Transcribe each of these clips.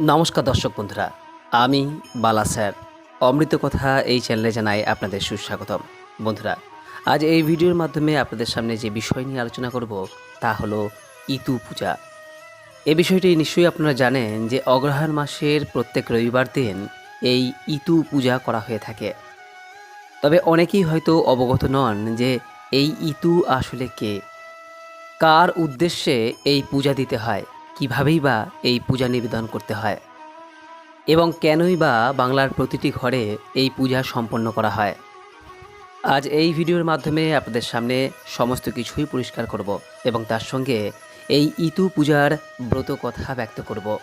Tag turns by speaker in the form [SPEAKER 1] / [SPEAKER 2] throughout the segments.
[SPEAKER 1] নমস্কার দর্শক বন্ধুরা, আমি বালা স্যার। অমৃত কথা এই চ্যানেলে জানাই আপনাদের সুস্বাগতম। বন্ধুরা, আজ এই ভিডিওর মাধ্যমে আপনাদের সামনে যে বিষয় নিয়ে আলোচনা করব তা হলো ইতু পূজা। এ বিষয়টি নিশ্চয়ই আপনারা জানেন যে অগ্রহায়ণ মাসের প্রত্যেক রবিবার দিন এই ইতু পূজা করা হয়ে থাকে। তবে অনেকেই হয়তো অবগত নন যে এই ইতু আসলে কে। কার উদ্দেশ্যে এই পূজা দিতে হয়? কিভাবেই বা এই পূজা নিবেদন করতে হয়? এবং কেনই বা বাংলার প্রতিটি ঘরে এই পূজা সম্পন্ন করা হয়? আজ এই ভিডিওর মাধ্যমে আপনাদের সামনে সমস্ত কিছুই পরিষ্কার করব এবং তার সঙ্গে এই ইতু পূজার ব্রত কথা ব্যক্ত করব।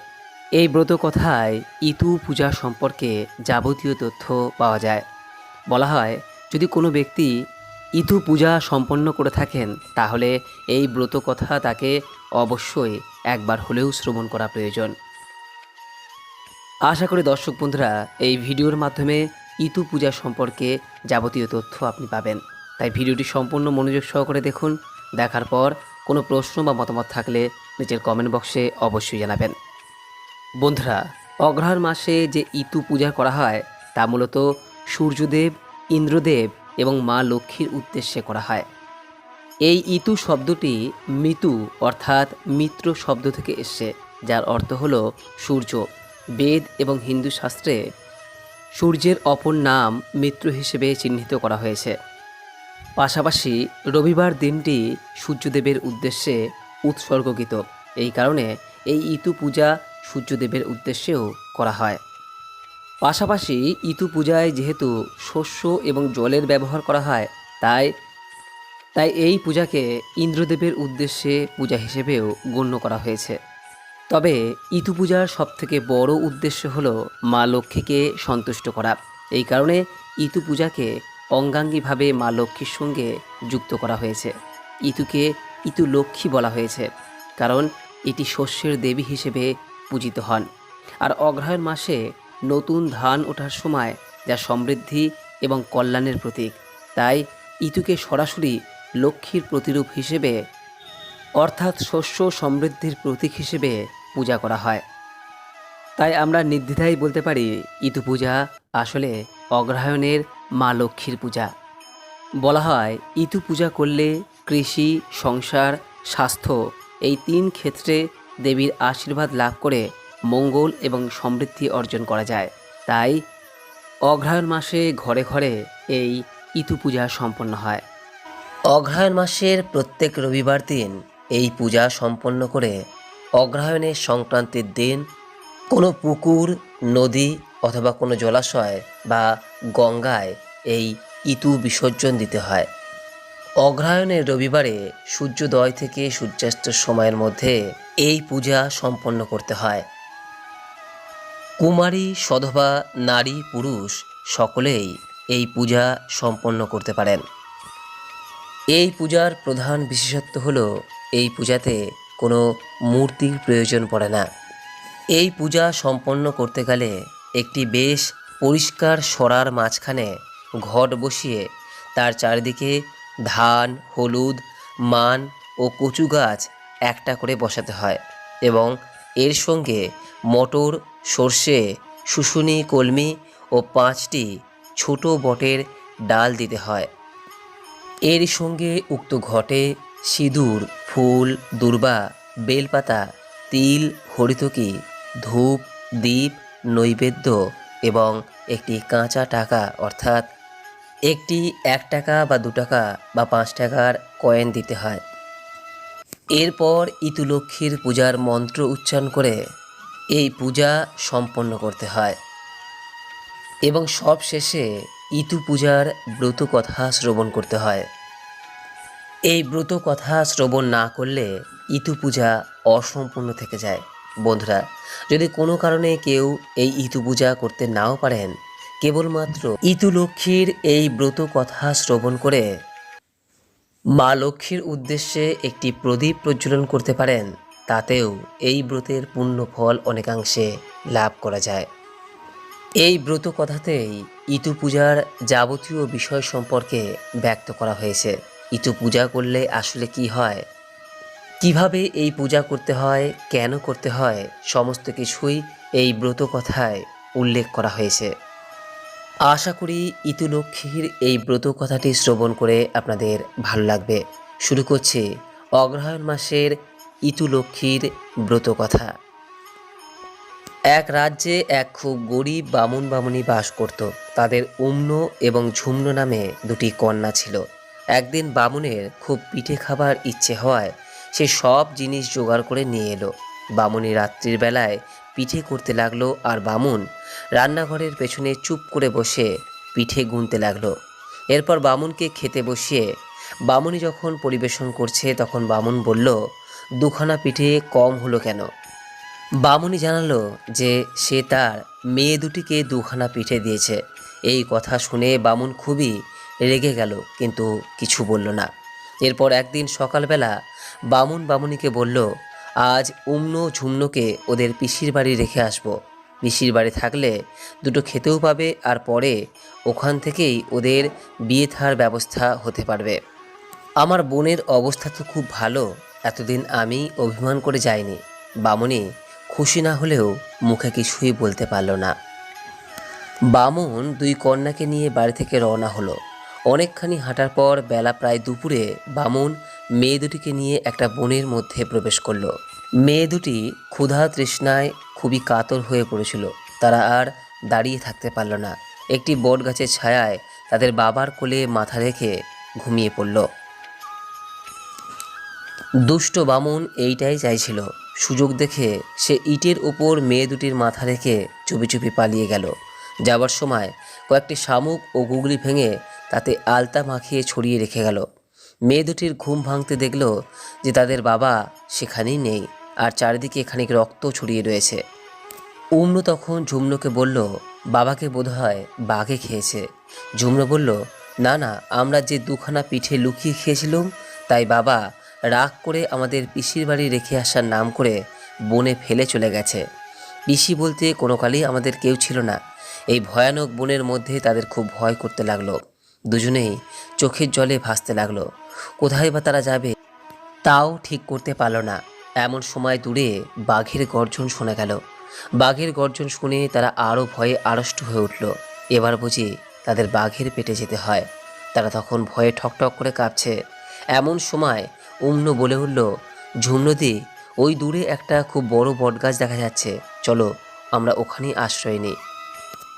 [SPEAKER 1] এই ব্রত কথায় ইতু পূজা সম্পর্কে যাবতীয় তথ্য পাওয়া যায়। বলা হয়, যদি কোনো ব্যক্তি ইতু পূজা সম্পন্ন করে থাকেন, তাহলে এই ব্রত কথা তাকে অবশ্যই একবার হলেও শ্রবণ করা প্রয়োজন। আশা করি দর্শক বন্ধুরা, এই ভিডিওর মাধ্যমে ইতু পূজা সম্পর্কে যাবতীয় তথ্য আপনি পাবেন। তাই ভিডিওটি সম্পূর্ণ মনোযোগ সহকারে দেখুন। দেখার পর কোনো প্রশ্ন বা মতামত থাকলে নিচের কমেন্ট বক্সে অবশ্যই জানাবেন। বন্ধুরা, অগ্রহায়ণ মাসে যে ইতু পূজা করা হয়, তা মূলত সূর্যদেব, ইন্দ্রদেব এবং মা লক্ষ্মীর উদ্দেশ্যে করা হয়। এই ইতু শব্দটি মিতু অর্থাৎ মিত্র শব্দ থেকে এসছে, যার অর্থ হল সূর্য। বেদ এবং হিন্দু শাস্ত্রে সূর্যের অপর নাম মিত্র হিসেবে চিহ্নিত করা হয়েছে। পাশাপাশি রবিবার দিনটি সূর্যদেবের উদ্দেশ্যে উৎসর্গকৃত। এই কারণে এই ইতু পূজা সূর্যদেবের উদ্দেশ্যেও করা হয়। পাশাপাশি ইতু পূজায় যেহেতু শস্য এবং জলের ব্যবহার করা হয়, তাই তাই এই পূজাকে ইন্দ্রদেবের উদ্দেশ্যে পূজা হিসেবেও গণ্য করা হয়েছে। তবে ইতু পূজার সবথেকে বড় উদ্দেশ্য হল মা লক্ষ্মীকে সন্তুষ্ট করা। এই কারণে ইতু পূজাকে অঙ্গাঙ্গিভাবে মা লক্ষ্মীর সঙ্গে যুক্ত করা হয়েছে। ইতুকে ইতু লক্ষ্মী বলা হয়েছে, কারণ এটি শস্যের দেবী হিসেবে পূজিত হন। আর অগ্রহায়ণ মাসে নতুন ধান ওঠার সময় যা সমৃদ্ধি এবং কল্যাণের প্রতীক। তাই ইতুকে সরাসরি লক্ষ্মীর প্রতিরূপ হিসেবে, অর্থাৎ শস্য সমৃদ্ধির প্রতীক হিসেবে পূজা করা হয়। তাই আমরা নির্দ্বিধায় বলতে পারি, ইতু পূজা আসলে অগ্রহায়ণের মা লক্ষ্মীর পূজা। বলা হয়, ইতু পূজা করলে কৃষি, সংসার, স্বাস্থ্য এই তিন ক্ষেত্রে দেবীর আশীর্বাদ লাভ করে মঙ্গল এবং সমৃদ্ধি অর্জন করা যায়। তাই অগ্রহায়ণ মাসে ঘরে ঘরে এই ইতু পূজা সম্পন্ন হয়। অগ্রহায়ণ মাসের প্রত্যেক রবিবার দিন এই পূজা সম্পন্ন করে অগ্রহায়ণের সংক্রান্তির দিন কোনো পুকুর, নদী অথবা কোনো জলাশয় বা গঙ্গায় এই ইতু বিসর্জন দিতে হয়। অগ্রহায়ণের রবিবারে সূর্যোদয় থেকে সূর্যাস্তের সময়ের মধ্যে এই পূজা সম্পন্ন করতে হয়। কুমারী সধবা নারী পুরুষ সকলেই এই পূজা সম্পন্ন করতে পারেন। এই পূজার প্রধান বিশেষত্ব হল এই পূজাতে কোনো মূর্তির প্রয়োজন পড়ে না। এই পূজা সম্পন্ন করতে গেলে একটি বেশ পরিষ্কার সরার মাঝখানে ঘট বসিয়ে তার চারিদিকে ধান, হলুদ, মান ও কচু গাছ একটা করে বসাতে হয় এবং এর সঙ্গে মটর সর্ষে, শুশুনি, কলমি ও পাঁচটি ছোট বটের ডাল দিতে হয়। এর সঙ্গে উক্ত ঘটে সিঁদুর, ফুল, দুর্বা, বেলপাতা, তিল, হরিতকি, ধূপ দ্বীপ নৈবেদ্য এবং একটি কাঁচা টাকা অর্থাৎ একটি এক টাকা বা দু টাকা বা পাঁচ টাকার কয়েন দিতে হয়। এরপর ইতুলক্ষ্মীর পূজার মন্ত্র উচ্চারণ করে এই পূজা সম্পন্ন করতে হয়। এবং সব শেষে ইতু পূজার ব্রত কথা শ্রবণ করতে হয়। এই ব্রত কথা শ্রবণ না করলে ইতু পূজা অসম্পূর্ণ থেকে যায়। বন্ধুরা, যদি কোনো কারণে কেউ এই ইতু পূজা করতে নাও পারেন, কেবলমাত্র ইতু লক্ষ্মীর এই ব্রত কথা শ্রবণ করে মা লক্ষ্মীর উদ্দেশ্যে একটি প্রদীপ প্রজ্বলন করতে পারেন। তাতেও এই ব্রতের পূর্ণ ফল অনেকাংশে লাভ করা যায়। এই ব্রত কথাতেই ইতু পূজার যাবতীয় বিষয় সম্পর্কে ব্যক্ত করা হয়েছে। ইতু পূজা করলে আসলে কি হয়? কীভাবে এই পূজা করতে হয়? কেন করতে হয়? সমস্ত কিছুই এই ব্রত কথায় উল্লেখ করা হয়েছে। আশা করি ইতুলক্ষ্মীর এই ব্রত কথাটি শ্রবণ করে আপনাদের ভালো লাগবে। শুরু করছি অগ্রহায়ণ মাসের ইতুলক্ষ্মীর ব্রত কথা এক রাজ্যে এক খুব গরিব বামুন বামুনি বাস করত। তাদের উম্ন এবং ঝুম্ন নামে দুটি কন্যা ছিল। একদিন বামুনের খুব পিঠে খাবার ইচ্ছে হওয়ায় সে সব জিনিস জোগাড় করে নিয়ে এলো। বামুনি রাত্রির বেলায় পিঠে করতে লাগল আর বামুন রান্নাঘরের পেছনে চুপ করে বসে পিঠে গুনতে লাগল। এরপর বামুনকে খেতে বসিয়ে বামুনি যখন পরিবেশন করছে তখন বামুন বলল দুখানা পিঠে কম হলো কেন? বামুনি জানালো যে সে তার মেয়ে দুটিকে দুখানা পিঠে দিয়েছে। এই কথা শুনে বামুন খুবই রেগে গেল, কিন্তু কিছু বলল না। এরপর একদিন সকালবেলা বামুন বামুনিকে বলল, আজ উম্ন ঝুমনোকে ওদের পিসির বাড়ি রেখে আসব। পিসির বাড়ি থাকলে দুটো খেতেও পাবে আর পরে ওখান থেকেই ওদের বিয়ে থার ব্যবস্থা হতে পারবে। আমার বোনের অবস্থা তো খুব ভালো এতদিন আমি অভিমান করে যাইনি। বামুনি, খুশি না হলেও মুখে কিছুই বলতে পারল না। বামুন দুই কন্যাকে নিয়ে বাড়ি থেকে রওনা হলো। অনেকখানি হাঁটার পর বেলা প্রায় দুপুরে বামুন মেয়ে দুটিকে নিয়ে একটা বনের মধ্যে প্রবেশ করল। মেয়ে দুটি ক্ষুধা তৃষ্ণায় খুবই কাতর হয়ে পড়েছিল। তারা আর দাঁড়িয়ে থাকতে পারল না। একটি বট গাছের ছায়ায় তাদের বাবার কোলে মাথা রেখে ঘুমিয়ে পড়ল। দুষ্ট বামুন এইটাই চাইছিল। সুযোগ দেখে সে ইটের উপর মেয়ে দুটির মাথা রেখে চুপি চুপি পালিয়ে গেল। যাবার সময় কয়েকটি শামুক ও গুগলি ভেঙে তাতে আলতা মাখিয়ে ছড়িয়ে রেখে গেল। মেয়ে দুটির ঘুম ভাঙতে দেখল যে তাদের বাবা সেখানেই নেই আর চারিদিকে খানিক রক্ত ছড়িয়ে রয়েছে। উম্ন তখন ঝুমনোকে বলল, বাবাকে বোধহয় বাঘে খেয়েছে। ঝুমনো বলল, না না, আমরা যে দুখানা পিঠে লুকিয়ে খেয়েছিলাম, তাই বাবা রাগ করে আমাদের পিসির বাড়ি রেখে আসার নাম করে বনে ফেলে চলে গেছে। পিসি বলতে কোনো কালই আমাদের কেউ ছিল না। এই ভয়ানক বনের মধ্যে তাদের খুব ভয় করতে লাগল। দুজনেই চোখের জলে ভাসতে লাগল। কোথায় বা তারা যাবে, তাও ঠিক করতে পারল না। এমন সময় দূরে বাঘের গর্জন শোনা গেল। বাঘের গর্জন শুনে তারা আরও ভয়ে আড়ষ্ট হয়ে উঠল। এবার বুঝি তাদের বাঘের পেটে যেতে হয়। তারা তখন ভয়ে ঠকঠক করে কাঁপছে। এমন সময় উম্ন বলে উঠল ঝুমনদি ওই দূরে একটা খুব বড় বটগাছ দেখা যাচ্ছে। চলো, আমরা ওখানেই আশ্রয় নিই।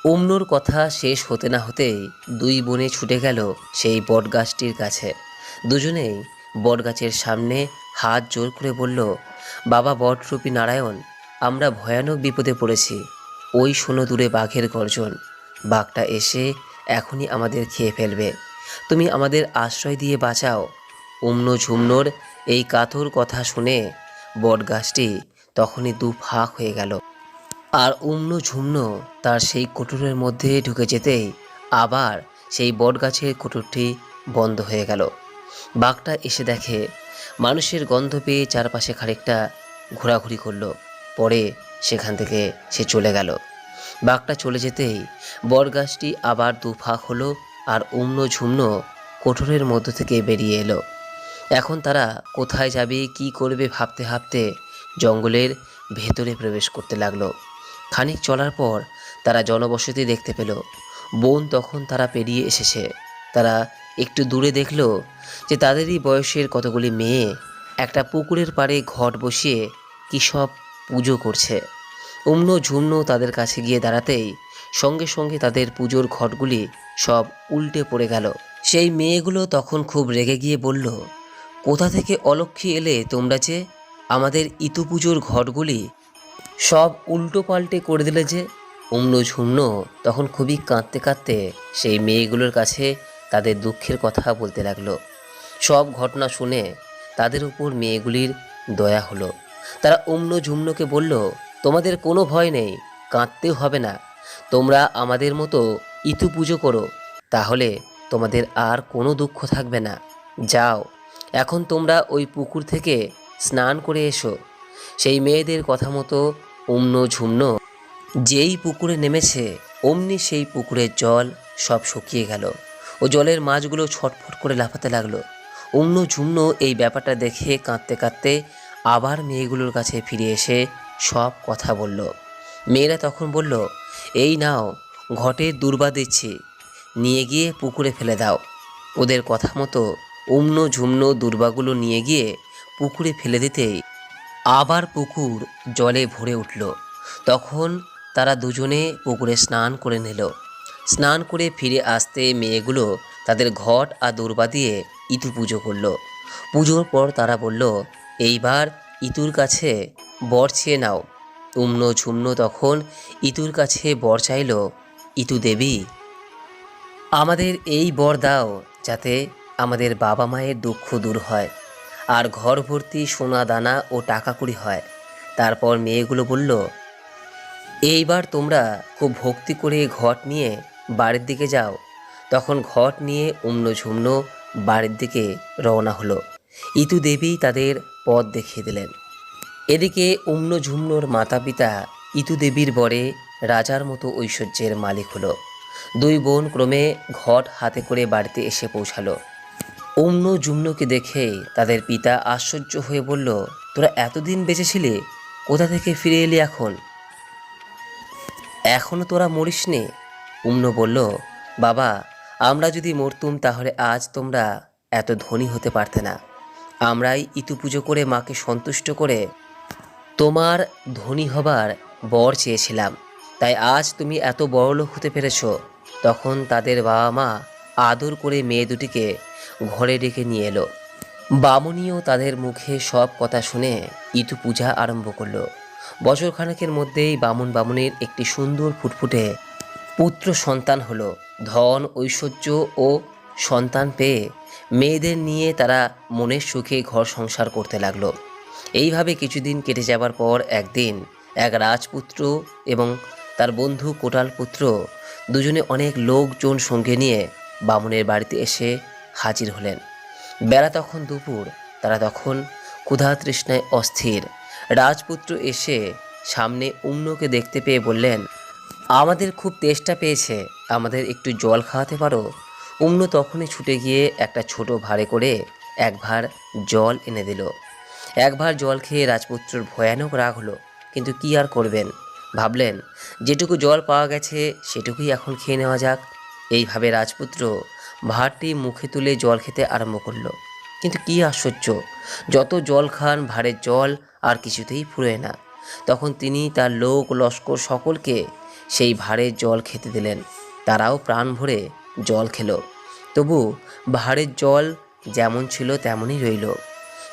[SPEAKER 1] উমনুর কথা শেষ হতে না হতেই দুই বোনে ছুটে গেল সেই বটগাছটির কাছে। দুজনেই বটগাছের সামনে হাত জোর করে বলল, বাবা বটরূপী নারায়ণ, আমরা ভয়ানক বিপদে পড়েছি। ওই শোনো দূরে বাঘের গর্জন। বাঘটা এসে এখনই আমাদের খেয়ে ফেলবে। তুমি আমাদের আশ্রয় দিয়ে বাঁচাও। উম্ন ঝুমনোর এই কাতর কথা শুনে বটগাছটি তখনই দু ফাঁক হয়ে গেল। আর উম্ন ঝুমন তার সেই কুটুরের মধ্যে ঢুকে যেতেই আবার সেই বটগাছের কুটুরটি বন্ধ হয়ে গেল। বাঘটা এসে দেখে মানুষের গন্ধ পেয়ে চারপাশে খানিকটা ঘোরাঘুরি করল। পরে সেখান থেকে সে চলে গেল। বাঘটা চলে যেতেই বটগাছটি আবার দুফাক হলো আর উম্ন ঝুমন কোঠরের মধ্য থেকে বেরিয়ে এলো। এখন তারা কোথায় যাবে, কি করবে ভাবতে ভাবতে জঙ্গলের ভেতরে প্রবেশ করতে লাগল। খানিক চলার পর তারা জনবসতি দেখতে পেল। বোন তখন তারা পেরিয়ে এসেছে। তারা একটু দূরে দেখল যে তাদেরই বয়সের কতগুলি মেয়ে একটা পুকুরের পাড়ে ঘট বসিয়ে কী সব পুজো করছে। উম্ন ঝুমন তাদের কাছে গিয়ে দাঁড়াতেই সঙ্গে সঙ্গে তাদের পুজোর ঘটগুলি সব উল্টে পড়ে গেল। সেই মেয়েগুলো তখন খুব রেগে গিয়ে বলল কোথা থেকে অলক্ষী এলে তোমরা যে আমাদের ইতু পুজোর ঘটগুলি সব উল্টো পাল্টে করে দিলে যে উম্ন ঝুমন তখন খুবই কাঁদতে কাঁদতে সেই মেয়েগুলোর কাছে তাদের দুঃখের কথা বলতে লাগল। সব ঘটনা শুনে তাদের উপর মেয়েগুলির দয়া হলো। তারা উম্ন ঝুমনোকে বলল, তোমাদের কোনো ভয় নেই কাঁদতেও হবে না। তোমরা আমাদের মতো ইতু পুজো করো, তাহলে তোমাদের আর কোনো দুঃখ থাকবে না। যাও এখন তোমরা ওই পুকুর থেকে স্নান করে এসো। সেই মেয়েদের কথা মতো উম্ন ঝুমন, যেই পুকুরে নেমেছে, অমনি সেই পুকুরের জল সব শুকিয়ে গেল ও জলের মাছগুলো ছটফট করে লাফাতে লাগল। উম্ন ঝুমন এই ব্যাপারটা দেখে কাঁদতে কাঁদতে আবার মেয়েগুলোর কাছে ফিরে এসে সব কথা বলল। মেয়েরা তখন বলল, এই নাও ঘটের দুর্বা দিচ্ছি, নিয়ে গিয়ে পুকুরে ফেলে দাও। ওদের কথা মতো উম্ন ঝুমন দুর্বাগুলো নিয়ে গিয়ে পুকুরে ফেলে দিতেই আবার পুকুর জলে ভরে উঠল। তখন তারা দুজনে পুকুরে স্নান করে নিল। স্নান করে ফিরে আসতে মেয়েগুলো তাদের ঘট আর দুর্বা দিয়ে ইতু পুজো করল। পুজোর পর তারা বলল, এইবার ইতুর কাছে বর চেয়ে নাও। উম্ন ঝুমনো তখন ইতুর কাছে বর চাইল ইতু দেবী, আমাদের এই বর দাও যাতে আমাদের বাবা মায়ের দুঃখ দূর হয়। আর ঘর ভর্তি সোনা দানা ও টাকা কুড়ি হয়। তারপর মেয়েগুলো বলল, এইবার তোমরা খুব ভক্তি করে ঘট নিয়ে বাড়ির দিকে যাও। তখন ঘট নিয়ে উম্ন ঝুমন বাড়ির দিকে রওনা হলো। ইতু দেবী তাদের পথ দেখিয়ে দিলেন। এদিকে উম্ন ঝুমনোর মাতা পিতা ইতু দেবীর বরে রাজার মতো ঐশ্বর্যের মালিক হলো। দুই বোন ক্রমে ঘট হাতে করে বাড়িতে এসে পৌঁছালো। অন্য জুম্নকে দেখে তাদের পিতা আশ্চর্য হয়ে বলল, তোরা এতদিন বেঁচেছিলি? কোথা থেকে ফিরে এলি এখন? এখনও তোরা মরিসনি? উম্ন বলল, বাবা, আমরা যদি মরতুম তাহলে আজ তোমরা এত ধনী হতে পারতে না। আমরাই ইতু পুজো করে মাকে সন্তুষ্ট করে তোমার ধনী হবার বর চেয়েছিলাম। তাই আজ তুমি এত বড়লোক হতে পেরেছ। তখন তাদের বাবা মা আদর করে মেয়ে দুটিকে ঘরে ডেকে নিয়ে এলো। বামুনিও তাদের মুখে সব কথা শুনে ইতু পূজা আরম্ভ করল। বছরখানেকের মধ্যেই বামুন বামুনের একটি সুন্দর ফুটফুটে পুত্র সন্তান হলো। ধন, ঐশ্বর্য ও সন্তান পেয়ে মেয়েদের নিয়ে তারা মনের সুখে ঘর সংসার করতে লাগল। এইভাবে কিছুদিন কেটে যাবার পর একদিন এক রাজপুত্র এবং তার বন্ধু কোটাল পুত্র দুজনে অনেক লোকজন সঙ্গে নিয়ে বামুনের বাড়িতে এসে হাজির হলেন। বেলা তখন দুপুর, তারা তখন ক্ষুধা তৃষ্ণায় অস্থির। রাজপুত্র এসে সামনে উম্নকে দেখতে পেয়ে বললেন, আমাদের খুব তেষ্টা পেয়েছে, আমাদের একটু জল খাওয়াতে পারো? উম্ন তখনই ছুটে গিয়ে একটা ছোট ভাড়ে করে এক ভার জল এনে দিল। এক ভার জল খেয়ে রাজপুত্রর ভয়ানক রাগ হলো, কিন্তু কি আর করবেন? ভাবলেন, যেটুকু জল পাওয়া গেছে, সেটুকুই এখন খেয়ে নেওয়া যাক। এইভাবে রাজপুত্র ভাঁড়টি মুখে তুলে জল খেতে আরম্ভ করল। কিন্তু কি আশ্চর্য, যত জল খান ভাঁড়ের জল আর কিছুতেই ফুরোয় না। তখন তিনি তার লোক লস্কর সকলকে সেই ভাঁড়ের জল খেতে দিলেন। তারাও প্রাণ ভরে জল খেলো। তবু ভাঁড়ের জল যেমন ছিল তেমনই রইল।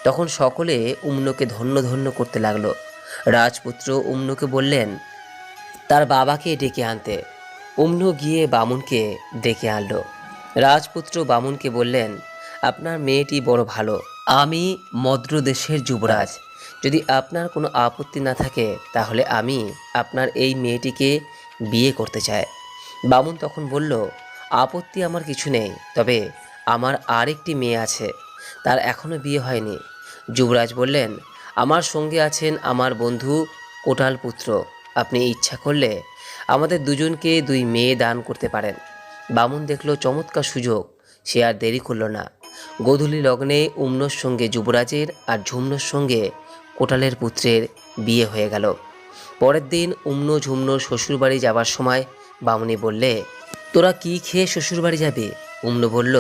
[SPEAKER 1] তখন সকলে উম্নকে ধন্য ধন্য করতে লাগল। রাজপুত্র উম্নকে বললেন, তার বাবাকে ডেকে আনতে। উম্ন গিয়ে বামুনকে ডেকে আনলো। রাজপুত্র বামুনকে বললেন, আপনার মেয়েটি বড় ভালো। আমি মদ্রদেশের যুবরাজ। যদি আপনার কোনো আপত্তি না থাকে, তাহলে আমি আপনার এই মেয়েটিকে বিয়ে করতে চাই। বামুন তখন বলল, আপত্তি আমার কিছু নেই, তবে আমার আরেকটি মেয়ে আছে। তার এখনও বিয়ে হয়নি। যুবরাজ বললেন, আমার সঙ্গে আছেন আমার বন্ধু কোটাল পুত্র আপনি ইচ্ছা করলে আমাদের দুজনকে দুই মেয়ে দান করতে পারেন। বামুন দেখল চমৎকার সুযোগ, সে আর দেরি করল না। গোধূলি লগ্নে উম্নর সঙ্গে যুবরাজের আর ঝুমনোর সঙ্গে কোটালের পুত্রের বিয়ে হয়ে গেল। পরের দিন উম্ন ঝুমনোর শ্বশুরবাড়ি যাবার সময় বামুনি বললে, তোরা কি খেয়ে শ্বশুরবাড়ি যাবে? উম্ন বলল,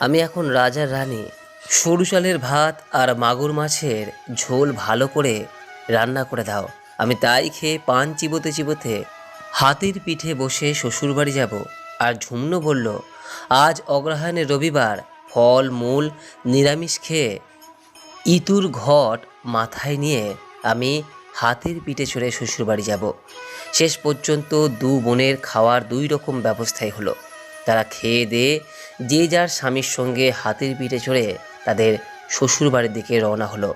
[SPEAKER 1] আমি এখন রাজার রানী। সরু চালের ভাত আর মাগুর মাছের ঝোল ভালো করে রান্না করে দাও। আমি তাই খেয়ে পান চিবোতে চিবোতে হাতির পিঠে বসে শ্বশুরবাড়ি যাব। আর ঝুমন বলল, আজ অগ্রহায়ণের রবিবার, ফল, মূল, নিরামিষ খেয়ে ইতুর ঘট মাথায় নিয়ে আমি হাতির পিঠে চড়ে শ্বশুরবাড়ি যাব। শেষ পর্যন্ত দু বোনের খাওয়ার দুই রকম ব্যবস্থাই হলো। তারা খেয়ে দিয়ে যে যার স্বামীর সঙ্গে হাতির পিঠে চড়ে তাদের শ্বশুরবাড়ির দিকে রওনা হলো।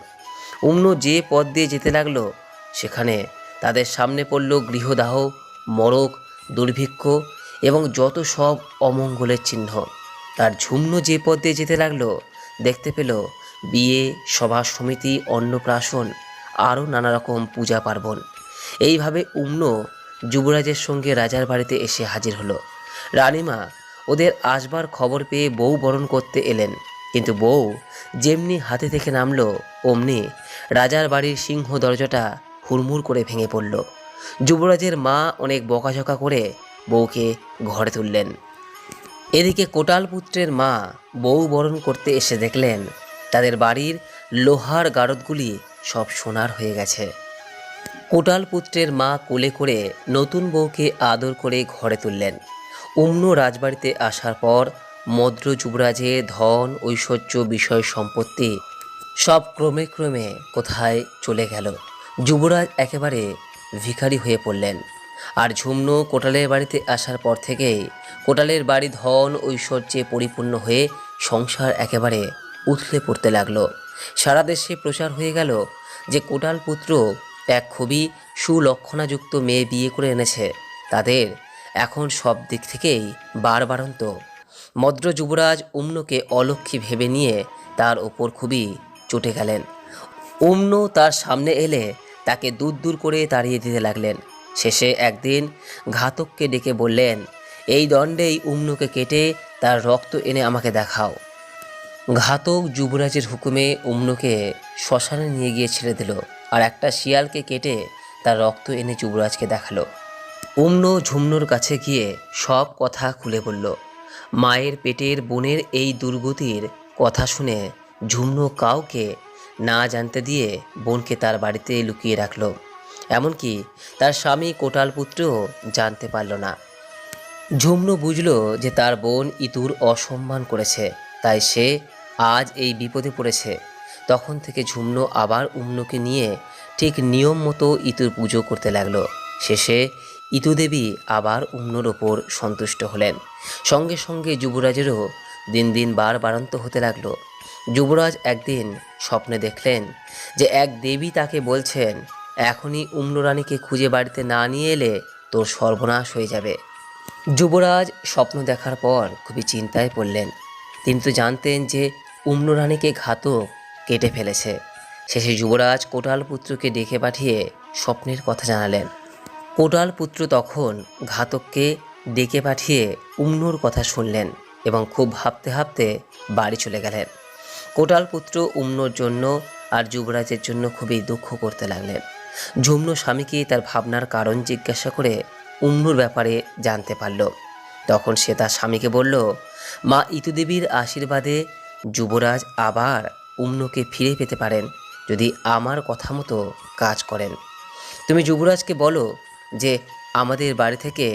[SPEAKER 1] উম্ন যে পথ দিয়ে যেতে লাগল, সেখানে তাদের সামনে পড়ল গৃহদাহ মরক, দুর্ভিক্ষ এবং যত সব অমঙ্গলের চিহ্ন। তার ঝুমনো যে পথ দিয়ে যেতে লাগল, দেখতে পেল বিয়ে, সভা সমিতি, অন্নপ্রাশন, আরও নানা রকম পূজা পার্বণ। এইভাবে উম্ন যুবরাজের সঙ্গে রাজার বাড়িতে এসে হাজির হলো। রানীমা ওদের আসবার খবর পেয়ে বউ বরণ করতে এলেন। কিন্তু বউ যেমনি হাতে থেকে নামলো, অমনি রাজার বাড়ির সিংহ দরজাটা হুড়মুড় করে ভেঙে পড়ল। যুবরাজের মা অনেক বকাঝকা করে বউকে ঘরে তুললেন। এদিকে কোটাল পুত্রের মা বউ বরণ করতে এসে দেখলেন, তাদের বাড়ির লোহার গারদগুলি সব সোনার হয়ে গেছে। কোটাল পুত্রের মা কোলে করে নতুন বউকে আদর করে ঘরে তুললেন। অন্য রাজবাড়িতে আসার পর মদ্র যুবরাজের ধন, ঐশ্বর্য, বিষয় সম্পত্তি সব ক্রমে ক্রমে কোথায় চলে গেল। যুবরাজ একেবারে ভিখারি হয়ে পড়লেন। আর ঝুমনু কোটালের বাড়িতে আসার পর থেকেই কোটালের বাড়ি ধন ঐশ্বর্যে পরিপূর্ণ হয়ে সংসার একেবারে উথলে পড়তে লাগল। সারা দেশে প্রচার হয়ে গেল যে কোটাল পুত্র এক খুবই সুলক্ষণাযুক্ত মেয়ে বিয়ে করে এনেছে। তাদের এখন সব দিক থেকেই বারবারন্ত। মদ্র যুবরাজ উম্নকে অলক্ষী ভেবে নিয়ে তার ওপর খুবই চটে গেলেন। উম্ন তার সামনে এলে তাকে দূর দূর করে তাড়িয়ে দিতে লাগলেন। শেষে একদিন ঘাতককে ডেকে বললেন, এই দণ্ডেই উম্নকে কেটে তার রক্ত এনে আমাকে দেখাও। ঘাতক যুবরাজের হুকুমে উম্নকে শ্মশানে নিয়ে গিয়ে ছেড়ে দিল আর একটা শিয়ালকে কেটে তার রক্ত এনে যুবরাজকে দেখাল। উম্ন ঝুমনোর কাছে গিয়ে সব কথা খুলে বলল। মায়ের পেটের বোনের এই দুর্গতির কথা শুনে ঝুমনো কাউকে না জানতে দিয়ে বোনকে তার বাড়িতে লুকিয়ে রাখল। এমনকি তার স্বামী কোটাল পুত্রও জানতে পারল না। ঝুমনু বুঝল যে তার বোন ইতুর অসম্মান করেছে, তাই সে আজ এই বিপদে পড়েছে। তখন থেকে ঝুমনু আবার উম্নুকে নিয়ে ঠিক নিয়ম মতো ইতুর পুজো করতে লাগল। শেষে ইতুদেবী আবার উম্নুর ওপর সন্তুষ্ট হলেন। সঙ্গে সঙ্গে যুবরাজেরও দিন দিন বার বাড়ন্ত হতে লাগল। যুবরাজ একদিন স্বপ্নে দেখলেন যে এক দেবী তাকে বলছেন, এখনই উম্নরানীকে খুঁজে বাড়িতে না নিয়ে এলে তোর সর্বনাশ হয়ে যাবে। যুবরাজ স্বপ্ন দেখার পর খুবই চিন্তায় পড়লেন। তিনি তো জানতেন যে উম্নরানীকে ঘাতক কেটে ফেলেছে। শেষে যুবরাজ কোটাল পুত্রকে ডেকে পাঠিয়ে স্বপ্নের কথা জানালেন। কোটাল পুত্র তখন ঘাতককে ডেকে পাঠিয়ে উম্নুর কথা শুনলেন এবং খুব ভাবতে ভাবতে বাড়ি চলে গেলেন। কোটাল পুত্র উম্নুর জন্য আর যুবরাজের জন্য খুবই দুঃখ করতে লাগলেন। ঝুমনু স্বামীকে তার ভাবনার কারণ জিজ্ঞাসা করে উম্নুর ব্যাপারে জানতে পারল। তখন সে তার স্বামীকে বলল, মা ইতুদেবীর আশীর্বাদে যুবরাজ আবার উম্নুকে ফিরে পেতে পারেন যদি আমার কথা মতো কাজ করেন। তুমি যুবরাজকে বলো যে আমাদের বাড়ি থেকে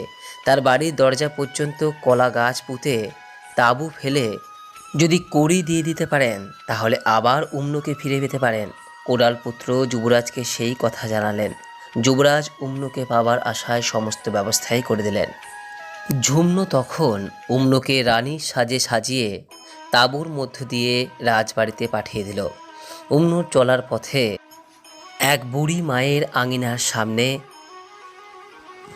[SPEAKER 1] তার বাড়ির দরজা পর্যন্ত কলা গাছ পুঁতে তাঁবু ফেলে যদি কড়ি দিয়ে দিতে পারেন, তাহলে আবার উম্নুকে ফিরে পেতে পারেন। কোডাল পুত্র যুবরাজকে সেই কথা জানালেন। যুবরাজ উম্নুকে পাবার আশায় সমস্ত ব্যবস্থাই করে দিলেন। ঝুমনু তখন উম্নুকে রানী সাজে সাজিয়ে তাঁবুর মধ্য দিয়ে রাজবাড়িতে পাঠিয়ে দিল। উম্নুর চলার পথে এক বুড়ি মায়ের আঙিনার সামনে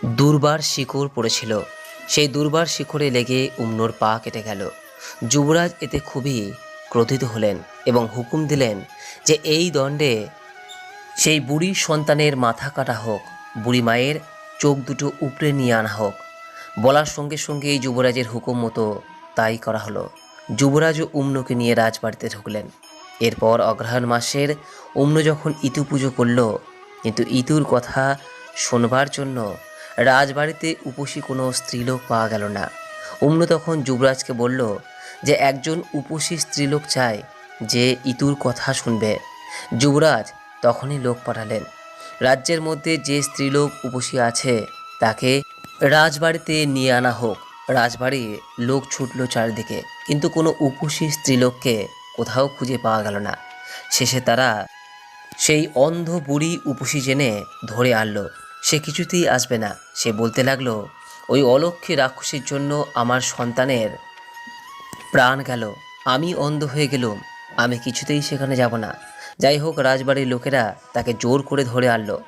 [SPEAKER 1] দুর্বার শিকড় পড়েছিল। সেই দুর্বার শিকড়ে লেগে উম্নুর পা কেটে গেল। যুবরাজ এতে খুবই ক্রোধিত হলেন এবং হুকুম দিলেন যে এই দণ্ডে সেই বুড়ি সন্তানের মাথা কাটা হোক, বুড়ি মায়ের চোখ দুটো উপড়ে নিয়ে আনা হোক। বলার সঙ্গে সঙ্গে এই যুবরাজের হুকুম মতো তাই করা হলো। যুবরাজও উম্নকে নিয়ে রাজবাড়িতে ঢুকলেন। এরপর অগ্রহায়ণ মাসের উম্ন যখন ইতু পুজো করল, কিন্তু ইতুর কথা শোনবার জন্য রাজবাড়িতে উপসী কোনো স্ত্রীলোক পাওয়া গেল না। উম্ন তখন যুবরাজকে বলল যে একজন উপসী স্ত্রীলোক চায় যে ইতুর কথা শুনবে। যুবরাজ তখনই লোক পাঠালেন। রাজ্যের মধ্যে যে স্ত্রীলোক উপসী আছে তাকে রাজবাড়িতে নিয়ে আনা হোক। রাজবাড়ি লোক ছুটল চারিদিকে, কিন্তু কোনো উপসী স্ত্রীলোককে কোথাও খুঁজে পাওয়া গেল না। শেষে তারা সেই অন্ধ বুড়ি উপসী জেনে ধরে আনলো, সে কিছুতেই আসবে না। সে বলতে লাগল ওই অলক্ষী রাক্ষসীর জন্য আমার সন্তানের প্রাণ গেল। আমি অন্ধ হয়ে গেলুম। আমি কিছুতেই সেখানে যাব না। যাই হোক, রাজবাড়ির লোকেরা তাকে জোর করে ধরে আনলো।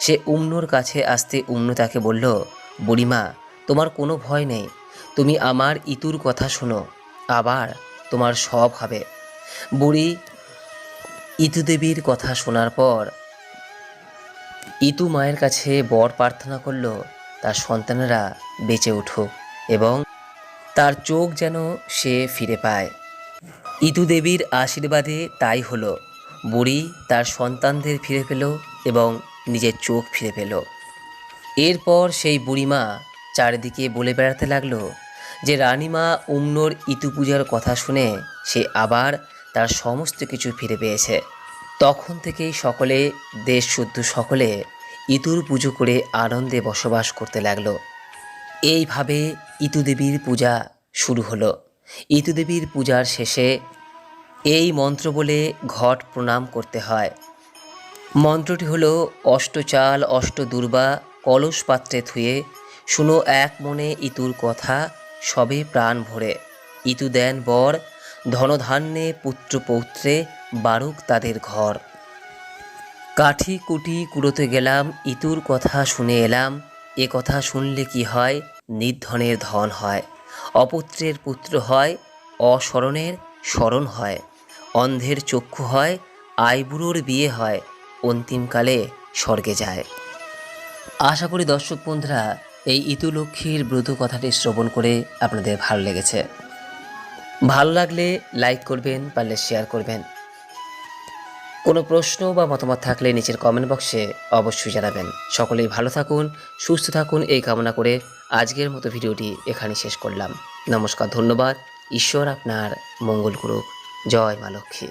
[SPEAKER 1] সে উম্নুর কাছে আসতে উম্নু তাকে বলল, বুড়িমা, তোমার কোনো ভয় নেই। তুমি আমার ইতুর কথা শোনো। আবার তোমার সব হবে। বুড়ি ইতুদেবীর কথা শোনার পর ইতু মায়ের কাছে বর প্রার্থনা করল তার সন্তানেরা বেঁচে উঠুক এবং তার চোখ যেন সে ফিরে পায়। ইতু দেবীর আশীর্বাদে তাই হলো, বুড়ি তার সন্তানদের ফিরে পেল এবং নিজের চোখ ফিরে পেল। এরপর সেই বুড়িমা চারিদিকে বলে বেড়াতে লাগল যে, রানীমা উমনোর ইতু পূজার কথা শুনে সে আবার তার সমস্ত কিছু ফিরে পেয়েছে। তখন থেকেই সকলে দেশ শুদ্ধ সকলে ইতুর পুজো করে আনন্দে বসবাস করতে লাগল। এইভাবে ইতুদেবীর পূজা শুরু হলো। ইতুদেবীর পূজার শেষে এই মন্ত্র বলে ঘট প্রণাম করতে হয়। মন্ত্রটি হলো, অষ্টচাল অষ্ট দুর্বা কলস পাত্রে থুয়ে শুনো এক মনে ইতুর কথা, সবে প্রাণ ভরে। ইতু দেন বর, ধনধান্যে পুত্র পৌত্রে বারুক তাদের ঘর। কাঠি কুটি কুড়োতে গেলাম, ইতুর কথা শুনে এলাম। এ কথা শুনলে কি হয়? নির্ধনের ধন হয়, অপুত্রের পুত্র হয় অস্মরণের স্মরণ হয়, অন্ধের চক্ষু হয়, আইবুড়োর বিয়ে হয়, অন্তিমকালে স্বর্গে যায়। আশা করি দর্শক বন্ধুরা, এই ইতুলক্ষ্মীর ব্রত কথাটি শ্রবণ করে আপনাদের ভালো লেগেছে। ভালো লাগলে লাইক করবেন, পারলে শেয়ার করবেন। কোনো প্রশ্ন বা মতামত থাকলে নিচের কমেন্ট বক্সে অবশ্যই জানাবেন। সকলেই ভালো থাকুন, সুস্থ থাকুন, এই কামনা করে আজকের মতো ভিডিওটি এখানে শেষ করলাম। নমস্কার, ধন্যবাদ। ঈশ্বর আপনার মঙ্গল করুক। জয় মা লক্ষ্মী।